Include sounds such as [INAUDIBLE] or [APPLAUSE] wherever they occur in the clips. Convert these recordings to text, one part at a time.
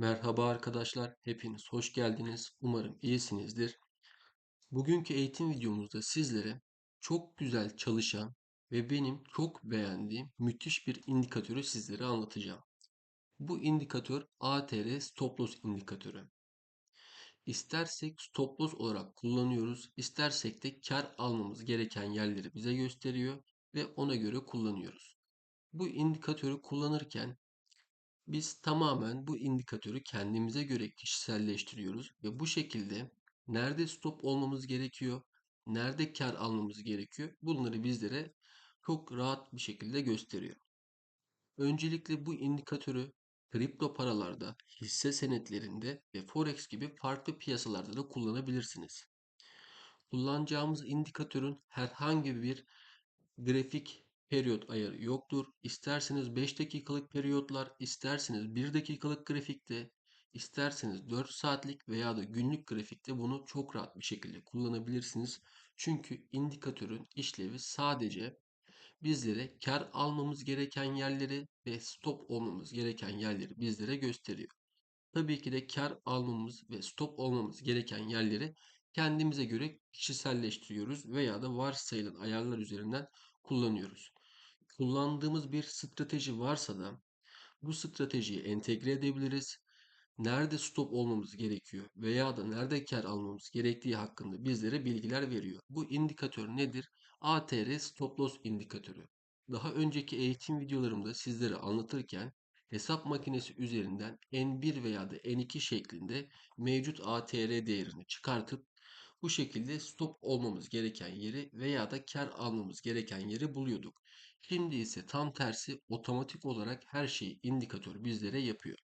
Merhaba arkadaşlar, hepiniz hoş geldiniz. Umarım iyisinizdir. Bugünkü eğitim videomuzda sizlere çok güzel çalışan ve benim çok beğendiğim müthiş bir indikatörü sizlere anlatacağım. Bu indikatör ATR Stop Loss indikatörü. İstersek stop loss olarak kullanıyoruz, istersek de kar almamız gereken yerleri bize gösteriyor ve ona göre kullanıyoruz. Bu indikatörü kullanırken Biz tamamen bu indikatörü kendimize göre kişiselleştiriyoruz ve bu şekilde nerede stop olmamız gerekiyor, nerede kar almamız gerekiyor bunları bizlere çok rahat bir şekilde gösteriyor. Öncelikle bu indikatörü kripto paralarda, hisse senetlerinde ve forex gibi farklı piyasalarda da kullanabilirsiniz. Kullanacağımız indikatörün herhangi bir grafik periyot ayarı yoktur. İsterseniz 5 dakikalık periyotlar, isterseniz 1 dakikalık grafikte, isterseniz 4 saatlik veya da günlük grafikte bunu çok rahat bir şekilde kullanabilirsiniz. Çünkü indikatörün işlevi sadece bizlere kar almamız gereken yerleri ve stop olmamız gereken yerleri bizlere gösteriyor. Tabii ki de kar almamız ve stop olmamız gereken yerleri kendimize göre kişiselleştiriyoruz veya da varsayılan ayarlar üzerinden kullanıyoruz. Kullandığımız bir strateji varsa da bu stratejiyi entegre edebiliriz. Nerede stop olmamız gerekiyor veya da nerede kar almamız gerektiği hakkında bizlere bilgiler veriyor. Bu indikatör nedir? ATR Stop Loss indikatörü. Daha önceki eğitim videolarımda sizlere anlatırken hesap makinesi üzerinden N1 veya da N2 şeklinde mevcut ATR değerini çıkartıp bu şekilde stop olmamız gereken yeri veya da kar almamız gereken yeri buluyorduk. Şimdi ise tam tersi otomatik olarak her şeyi indikatör bizlere yapıyor.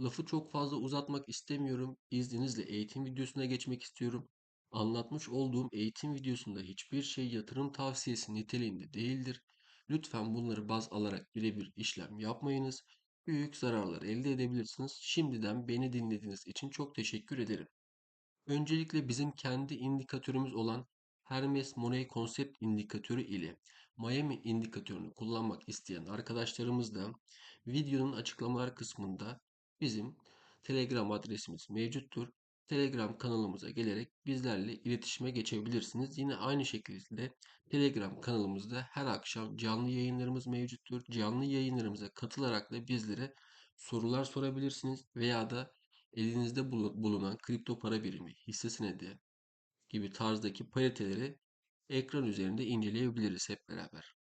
Lafı çok fazla uzatmak istemiyorum. İzninizle eğitim videosuna geçmek istiyorum. Anlatmış olduğum eğitim videosunda hiçbir şey yatırım tavsiyesi niteliğinde değildir. Lütfen bunları baz alarak birebir işlem yapmayınız. Büyük zararlar elde edebilirsiniz. Şimdiden beni dinlediğiniz için çok teşekkür ederim. Öncelikle bizim kendi indikatörümüz olan Hermes Money Concept indikatörü ile Miami indikatörünü kullanmak isteyen arkadaşlarımız da videonun açıklamalar kısmında bizim Telegram adresimiz mevcuttur. Telegram kanalımıza gelerek bizlerle iletişime geçebilirsiniz. Yine aynı şekilde Telegram kanalımızda her akşam canlı yayınlarımız mevcuttur. Canlı yayınlarımıza katılarak da bizlere sorular sorabilirsiniz veya da elinizde bulunan kripto para birimi, hisse senedi gibi tarzdaki pariteleri ekran üzerinde inceleyebiliriz hep beraber.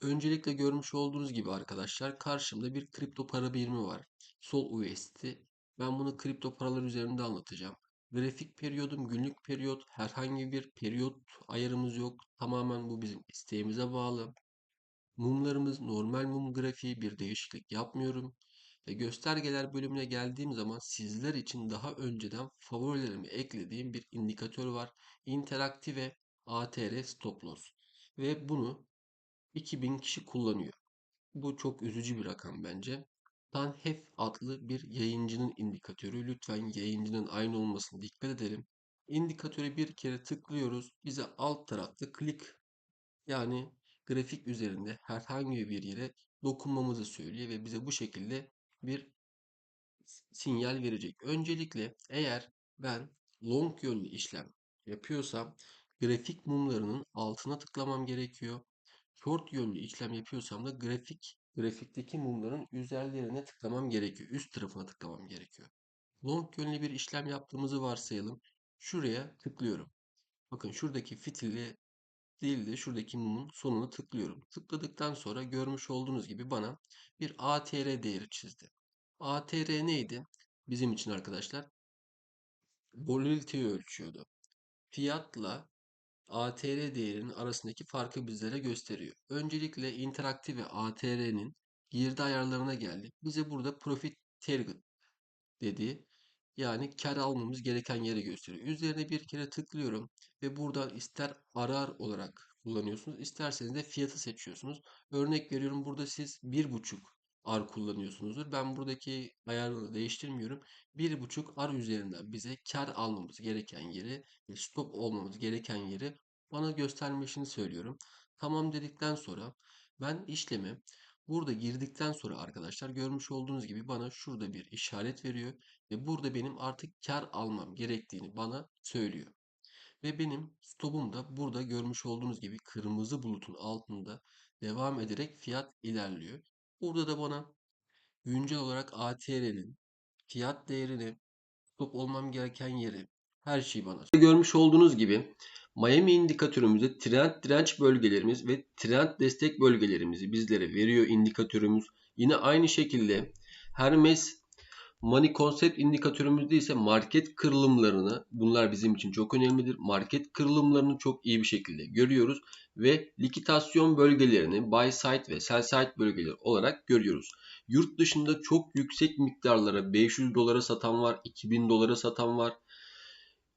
Öncelikle görmüş olduğunuz gibi arkadaşlar karşımda bir kripto para birimi var. Sol USD. Ben bunu kripto paralar üzerinde anlatacağım. Grafik periyodum günlük periyot. Herhangi bir periyot ayarımız yok. Tamamen bu bizim isteğimize bağlı. Mumlarımız normal mum grafiği bir değişiklik yapmıyorum. Ve göstergeler bölümüne geldiğim zaman sizler için daha önceden favorilerimi eklediğim bir indikatör var. Interaktive ATR Stop Loss. Ve bunu 2000 kişi kullanıyor. Bu çok üzücü bir rakam bence. Tanhef adlı bir yayıncının indikatörü. Lütfen yayıncının aynı olmasına dikkat edelim. İndikatörü bir kere tıklıyoruz. Bize alt tarafta klik yani grafik üzerinde herhangi bir yere dokunmamızı söylüyor ve bize bu şekilde bir sinyal verecek. Öncelikle eğer ben long yönlü işlem yapıyorsam grafik mumlarının altına tıklamam gerekiyor. Short yönlü işlem yapıyorsam da grafik grafikteki mumların üzerlerine tıklamam gerekiyor. Üst tarafına tıklamam gerekiyor. Long yönlü bir işlem yaptığımızı varsayalım. Şuraya tıklıyorum. Bakın şuradaki fitili değil de şuradaki mumun sonuna tıklıyorum. Tıkladıktan sonra görmüş olduğunuz gibi bana bir ATR değeri çizdi. ATR neydi? Bizim için arkadaşlar volatiliteyi ölçüyordu. Fiyatla ATR değerinin arasındaki farkı bizlere gösteriyor. Öncelikle interaktif ve ATR'nin girdi ayarlarına geldik. Bize burada profit target dedi. Yani kar almamız gereken yeri gösteriyor. Üzerine bir kere tıklıyorum ve buradan ister arar olarak kullanıyorsunuz, isterseniz de fiyatı seçiyorsunuz. Örnek veriyorum burada siz bir buçuk ar kullanıyorsunuzdur. Ben buradaki ayarını değiştirmiyorum. Bir buçuk ar üzerinden bize kar almamız gereken yeri ve stop olmamız gereken yeri bana göstermesini söylüyorum. Tamam dedikten sonra ben işlemi Burada girdikten sonra arkadaşlar görmüş olduğunuz gibi bana şurada bir işaret veriyor ve burada benim artık kar almam gerektiğini bana söylüyor. Ve benim stopum da burada görmüş olduğunuz gibi kırmızı bulutun altında devam ederek fiyat ilerliyor. Burada da bana güncel olarak ATR'nin fiyat değerini, stop olmam gereken yeri, her şeyi bana. Görmüş olduğunuz gibi Miami indikatörümüzde trend direnç bölgelerimiz ve trend destek bölgelerimizi bizlere veriyor indikatörümüz. Yine aynı şekilde Hermes Money Concept indikatörümüzde ise market kırılımlarını bunlar bizim için çok önemlidir. Market kırılımlarını çok iyi bir şekilde görüyoruz ve likitasyon bölgelerini buy side ve sell side bölgeleri olarak görüyoruz. Yurt dışında çok yüksek miktarlara 500 dolara satan var, 2000 dolara satan var.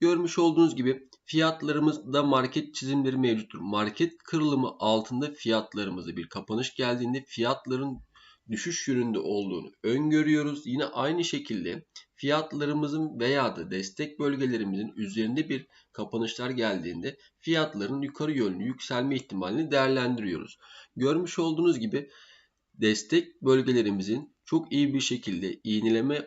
Görmüş olduğunuz gibi fiyatlarımızda market çizimleri mevcuttur. Market kırılımı altında fiyatlarımıza bir kapanış geldiğinde fiyatların düşüş yönünde olduğunu öngörüyoruz. Yine aynı şekilde fiyatlarımızın veya da destek bölgelerimizin üzerinde bir kapanışlar geldiğinde fiyatların yukarı yönlü yükselme ihtimalini değerlendiriyoruz. Görmüş olduğunuz gibi destek bölgelerimizin çok iyi bir şekilde iğneleme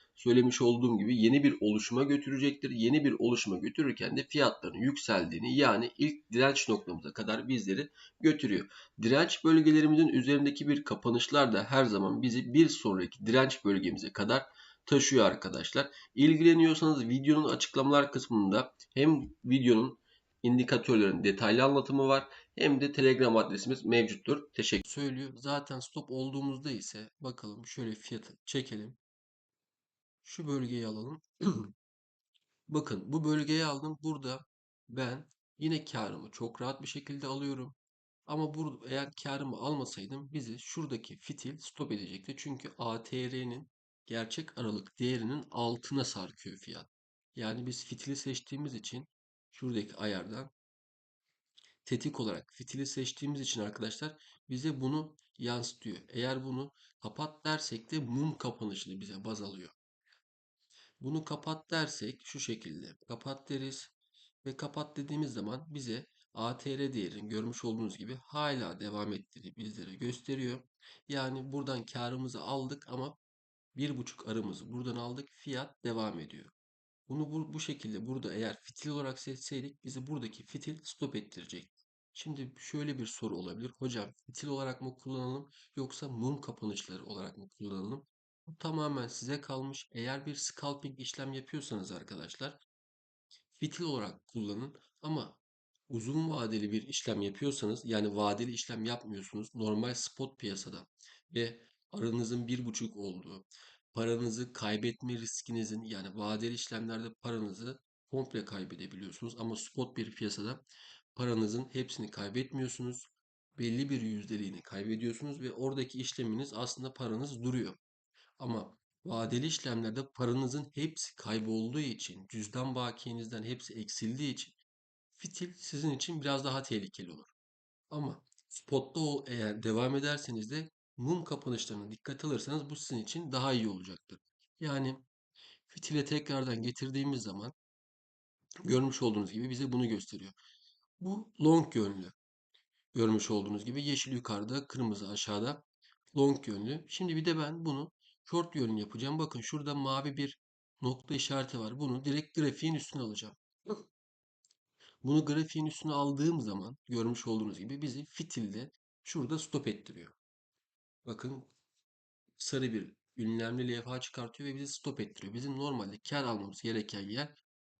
söylemiş olduğum gibi yeni bir oluşuma götürecektir. Yeni bir oluşuma götürürken de fiyatların yükseldiğini yani ilk direnç noktamıza kadar bizleri götürüyor. Direnç bölgelerimizin üzerindeki bir kapanışlar da her zaman bizi bir sonraki direnç bölgemize kadar taşıyor arkadaşlar. İlgileniyorsanız videonun açıklamalar kısmında hem videonun indikatörlerin detaylı anlatımı var hem de Telegram adresimiz mevcuttur. Teşekkür söylüyor. Zaten stop olduğumuzda ise bakalım şöyle fiyatı çekelim. Şu bölgeyi alalım. [CLEARS THROAT] Bakın bu bölgeyi aldım. Burada ben yine karımı çok rahat bir şekilde alıyorum. Ama burada eğer karımı almasaydım bizi şuradaki fitil stop edecekti. Çünkü ATR'nin gerçek aralık değerinin altına sarkıyor fiyat. Yani biz fitili seçtiğimiz için şuradaki ayardan tetik olarak fitili seçtiğimiz için arkadaşlar bize bunu yansıtıyor. Eğer bunu kapat dersek de mum kapanışını bize baz alıyor. Bunu kapat dersek şu şekilde kapat deriz ve kapat dediğimiz zaman bize ATR değerini görmüş olduğunuz gibi hala devam ettiğini bizlere gösteriyor. Yani buradan karımızı aldık ama bir buçuk arımızı buradan aldık fiyat devam ediyor. Bunu bu, bu şekilde burada eğer fitil olarak seçseydik bizi buradaki fitil stop ettirecek. Şimdi şöyle bir soru olabilir. Hocam fitil olarak mı kullanalım yoksa mum kapanışları olarak mı kullanalım? Bu tamamen size kalmış. Eğer bir scalping işlem yapıyorsanız arkadaşlar fitil olarak kullanın ama uzun vadeli bir işlem yapıyorsanız yani vadeli işlem yapmıyorsunuz normal spot piyasada ve aranızın bir buçuk olduğu paranızı kaybetme riskinizin yani vadeli işlemlerde paranızı komple kaybedebiliyorsunuz ama spot bir piyasada paranızın hepsini kaybetmiyorsunuz. Belli bir yüzdeliğini kaybediyorsunuz ve oradaki işleminiz aslında paranız duruyor. Ama vadeli işlemlerde paranızın hepsi kaybolduğu için, cüzdan bakiyenizden hepsi eksildiği için fitil sizin için biraz daha tehlikeli olur. Ama spotta o eğer devam ederseniz de mum kapanışlarına dikkat alırsanız bu sizin için daha iyi olacaktır. Yani fitile tekrardan getirdiğimiz zaman görmüş olduğunuz gibi bize bunu gösteriyor. Bu long yönlü. Görmüş olduğunuz gibi yeşil yukarıda, kırmızı aşağıda long yönlü. Şimdi bir de ben bunu short yönlü yapacağım. Bakın şurada mavi bir nokta işareti var. Bunu direkt grafiğin üstüne alacağım. Bunu grafiğin üstüne aldığım zaman görmüş olduğunuz gibi bizi fitilde şurada stop ettiriyor. Bakın sarı bir ünlemli levha çıkartıyor ve bizi stop ettiriyor. Bizim normalde kar almamız gereken yer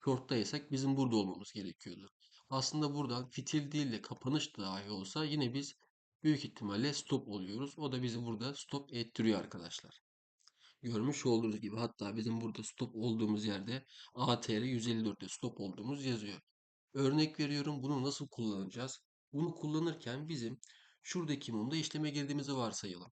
shorttaysak bizim burada olmamız gerekiyordu. Aslında buradan fitil değil de kapanış dahi olsa yine biz büyük ihtimalle stop oluyoruz. O da bizi burada stop ettiriyor arkadaşlar. Görmüş olduğunuz gibi hatta bizim burada stop olduğumuz yerde ATR 154'te stop olduğumuz yazıyor. Örnek veriyorum bunu nasıl kullanacağız? Bunu kullanırken bizim şuradaki mumda işleme girdiğimizi varsayalım.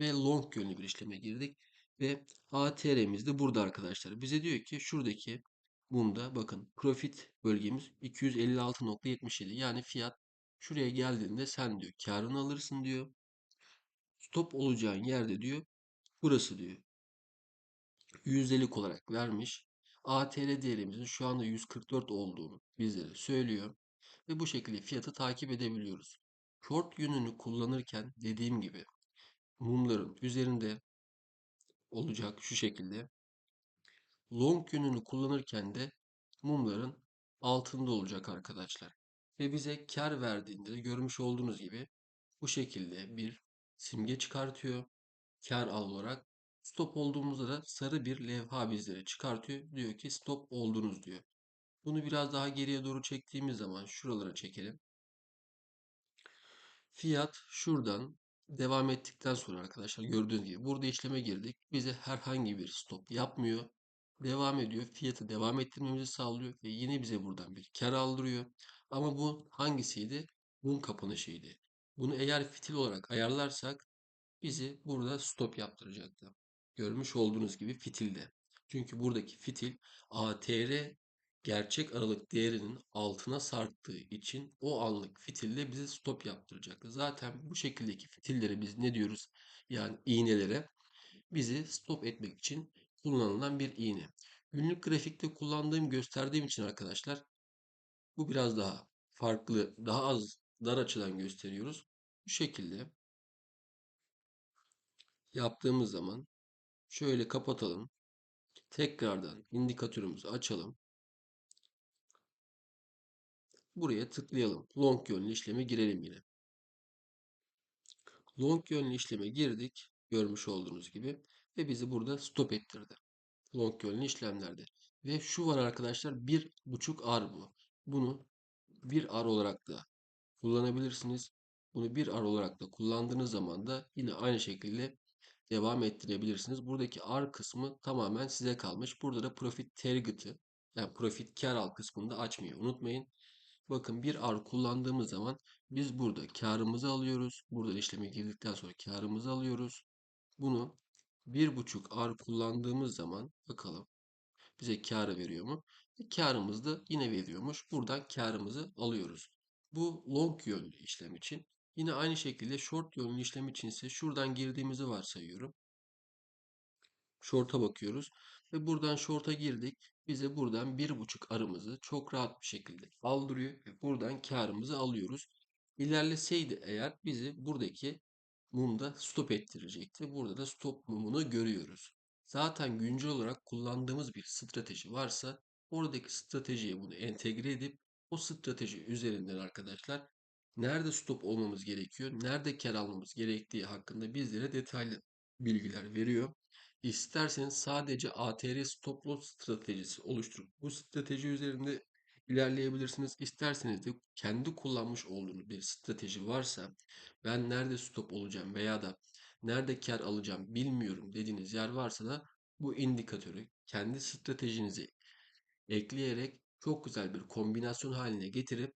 Ve long yönlü bir işleme girdik. Ve ATR'miz de burada arkadaşlar. Bize diyor ki şuradaki mumda bakın profit bölgemiz 256.77 yani fiyat şuraya geldiğinde sen diyor karını alırsın diyor. Stop olacağın yerde diyor burası diyor. Yüzdelik olarak vermiş. ATR değerimizin şu anda 144 olduğunu bizlere söylüyor. Ve bu şekilde fiyatı takip edebiliyoruz. Short yönünü kullanırken dediğim gibi mumların üzerinde olacak şu şekilde. Long yönünü kullanırken de mumların altında olacak arkadaşlar. Ve bize kar verdiğinde de görmüş olduğunuz gibi bu şekilde bir simge çıkartıyor. Kar al olarak. Stop olduğumuzda da sarı bir levha bizlere çıkartıyor. Diyor ki stop oldunuz diyor. Bunu biraz daha geriye doğru çektiğimiz zaman şuralara çekelim. Fiyat şuradan devam ettikten sonra arkadaşlar gördüğünüz gibi burada işleme girdik. Bize herhangi bir stop yapmıyor. Devam ediyor. Fiyatı devam ettirmemizi sağlıyor ve yine bize buradan bir kar aldırıyor. Ama bu hangisiydi? Bunun kapanışıydı. Bunu eğer fitil olarak ayarlarsak bizi burada stop yaptıracaktı. Görmüş olduğunuz gibi fitilde. Çünkü buradaki fitil ATR gerçek aralık değerinin altına sarktığı için o anlık fitilde bize stop yaptıracaktı. Zaten bu şekildeki fitillere biz ne diyoruz? Yani iğnelere bizi stop etmek için kullanılan bir iğne. Günlük grafikte kullandığım gösterdiğim için arkadaşlar bu biraz daha farklı, daha az dar açıdan gösteriyoruz. Bu şekilde yaptığımız zaman şöyle kapatalım. Tekrardan indikatörümüzü açalım. Buraya tıklayalım. Long yönlü işleme girelim yine. Long yönlü işleme girdik. Görmüş olduğunuz gibi. Ve bizi burada stop ettirdi. Long yönlü işlemlerde. Ve şu var arkadaşlar. Bir buçuk ar bu. Bunu bir ar olarak da kullanabilirsiniz. Bunu bir ar olarak da kullandığınız zaman da yine aynı şekilde devam ettirebilirsiniz. Buradaki ar kısmı tamamen size kalmış. Burada da profit target'ı yani profit kar al kısmını açmayı unutmayın. Bakın bir ar kullandığımız zaman biz burada karımızı alıyoruz. Buradan işleme girdikten sonra karımızı alıyoruz. Bunu bir buçuk ar kullandığımız zaman bakalım bize karı veriyor mu? E, karımız da yine veriyormuş. Buradan karımızı alıyoruz. Bu long yönlü işlem için. Yine aynı şekilde short yönlü işlem için ise şuradan girdiğimizi varsayıyorum. Short'a bakıyoruz. Ve buradan short'a girdik. Bize buradan bir buçuk arımızı çok rahat bir şekilde aldırıyor. Ve buradan karımızı alıyoruz. İlerleseydi eğer bizi buradaki mumda stop ettirecekti. Burada da stop mumunu görüyoruz. Zaten güncel olarak kullandığımız bir strateji varsa oradaki stratejiye bunu entegre edip o strateji üzerinden arkadaşlar nerede stop olmamız gerekiyor, nerede kar almamız gerektiği hakkında bizlere detaylı bilgiler veriyor. İsterseniz sadece ATR stop loss stratejisi oluşturup bu strateji üzerinde ilerleyebilirsiniz. İsterseniz de kendi kullanmış olduğunuz bir strateji varsa ben nerede stop olacağım veya da nerede kar alacağım bilmiyorum dediğiniz yer varsa da bu indikatörü kendi stratejinize ekleyerek çok güzel bir kombinasyon haline getirip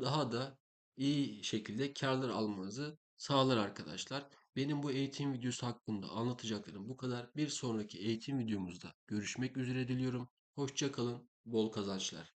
daha da iyi şekilde karlar almanızı sağlar arkadaşlar. Benim bu eğitim videosu hakkında anlatacaklarım bu kadar. Bir sonraki eğitim videomuzda görüşmek üzere diliyorum. Hoşça kalın, bol kazançlar.